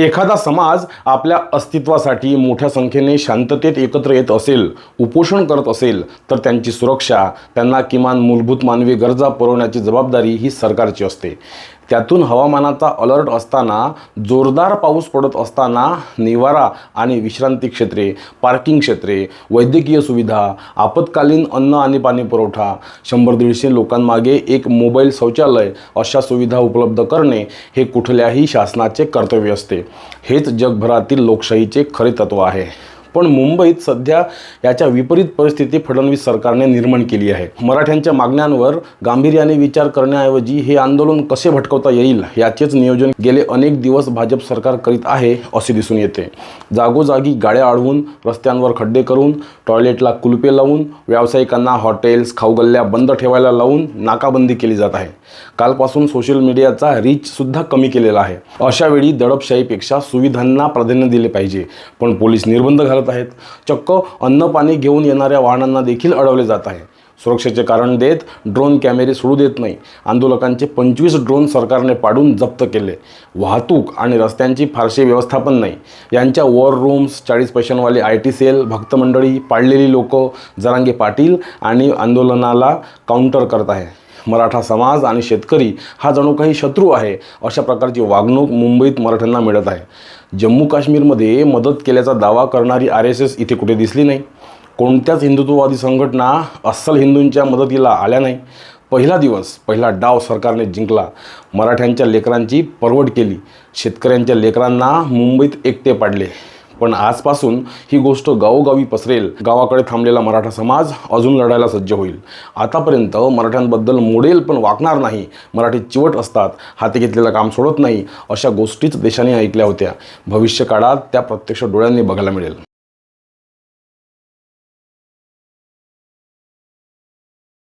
एखादा समाज आपल्या अस्तित्वासाठी मोठ्या संख्येने शांततेत एकत्र येत असेल उपोषण करत असेल तर त्यांची सुरक्षा त्यांना किमान मूलभूत मानवी गरजा पुरवण्याची जबाबदारी ही सरकारची असते. त्यातून हवामानाचा अलर्ट असताना जोरदार पाऊस पडत असताना निवारा आणि विश्रांती क्षेत्रे पार्किंग क्षेत्रे वैद्यकीय सुविधा आपत्कालीन अन्न आणि पाणी पुरवठा शंभर दीडशे लोकांमागे एक मोबाईल शौचालय अशा सुविधा उपलब्ध करणे हे कुठल्याही शासनाचे कर्तव्य असते. हेच जगभरातील लोकशाहीचे खरे तत्व आहे. पण मुंबईत सध्या याच्या विपरीत परिस्थिती फडणवीस सरकारने निर्माण केली आहे. मराठ्यांच्या मागण्यांवर गांभीर्याने विचार करण्याऐवजी हे आंदोलन कसे भटकवता येईल याचेच नियोजन गेले अनेक दिवस भाजप सरकार करीत आहे असे दिसून येते. जागोजागी गाड्या अडवून रस्त्यांवर खड्डे करून टॉयलेटला कुलपे लावून व्यावसायिकांना हॉटेल्स खाऊगल्ल्या बंद ठेवायला लावून नाकाबंदी केली जात आहे. कालपासून सोशल मीडियाचा रीचसुद्धा कमी केलेला आहे. अशा वेळी दडपशाहीपेक्षा सुविधांना प्राधान्य दिले पाहिजे. पण पोलीस निर्बंध घाल घालत आहेत. चक्क अन्न पाणी घेऊन येणाऱ्या वाहनांना देखील अडवले जात आहे. सुरक्षेचे कारण देत ड्रोन कॅमेरे सोडू देत नाही. आंदोलकांचे पंचवीस ड्रोन सरकारने पाडून जप्त केले. वाहतूक आणि रस्त्यांची फारशी व्यवस्थापन नाही. यांच्या वॉर रूम्स चाळीस पैशांवाले आय टी सेल भक्तमंडळी पाडलेली लोकं जरांगे पाटील आणि आंदोलनाला काउंटर करत आहे मराठा समाज आणि शेतकरी हा जणू काही शत्रू आहे अशा प्रकारची वागणूक मुंबईत मराठ्यांना मिळत आहे. जम्मू काश्मीरमध्ये मदत केल्याचा दावा करणारी आर एस एस इथे कुठे दिसली नाही. कोणत्याच हिंदुत्ववादी संघटना अस्सल हिंदूंच्या मदतीला आल्या नाही. पहिला दिवस पहिला डाव सरकारने जिंकला. मराठ्यांच्या लेकरांची परवड केली. शेतकऱ्यांच्या लेकरांना मुंबईत एकटे पाडले. पण आजपासून ही गोष्ट गावोगावी पसरेल. गावाकडे थांबलेला मराठा समाज अजून लढायला सज्ज होईल. आतापर्यंत मराठ्यांबद्दल मोडेल पण वागणार नाही. मराठी चिवट असतात. हाती घेतलेलं काम सोडत नाही अशा गोष्टीच देशाने ऐकल्या होत्या. भविष्य काळात त्या प्रत्यक्ष डोळ्यांनी बघायला मिळेल.